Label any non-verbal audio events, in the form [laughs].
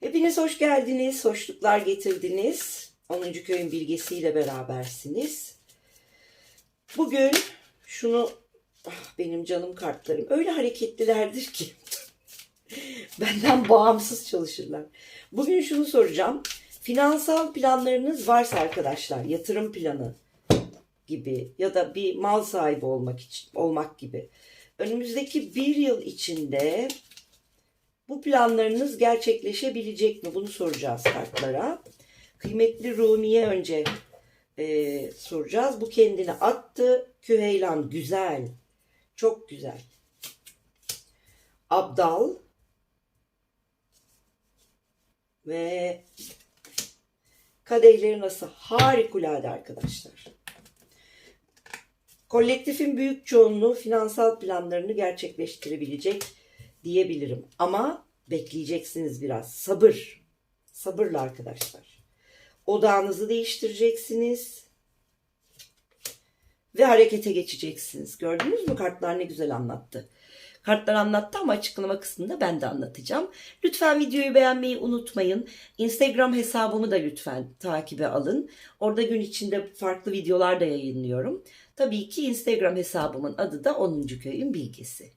Hepiniz hoş geldiniz, hoşluklar getirdiniz. 10. köyün bilgesiyle berabersiniz. Bugün şunu, ah, benim canım kartlarım öyle hareketlilerdir ki [laughs] benden bağımsız çalışırlar. Bugün şunu soracağım. Finansal planlarınız varsa arkadaşlar, yatırım planı gibi ya da bir mal sahibi olmak için olmak gibi. Önümüzdeki bir yıl içinde bu planlarınız gerçekleşebilecek mi? Bunu soracağız kartlara. Kıymetli Rumi'ye önce e, soracağız. Bu kendini attı. Küheylan güzel. Çok güzel. Abdal ve kadehleri nasıl? Harikulade arkadaşlar. Kolektifin büyük çoğunluğu finansal planlarını gerçekleştirebilecek diyebilirim. Ama bekleyeceksiniz biraz. Sabır. Sabırla arkadaşlar. Odağınızı değiştireceksiniz. Ve harekete geçeceksiniz. Gördünüz mü kartlar ne güzel anlattı. Kartlar anlattı ama açıklama kısmında ben de anlatacağım. Lütfen videoyu beğenmeyi unutmayın. Instagram hesabımı da lütfen takibe alın. Orada gün içinde farklı videolar da yayınlıyorum. Tabii ki Instagram hesabımın adı da 10. köyün bilgisi.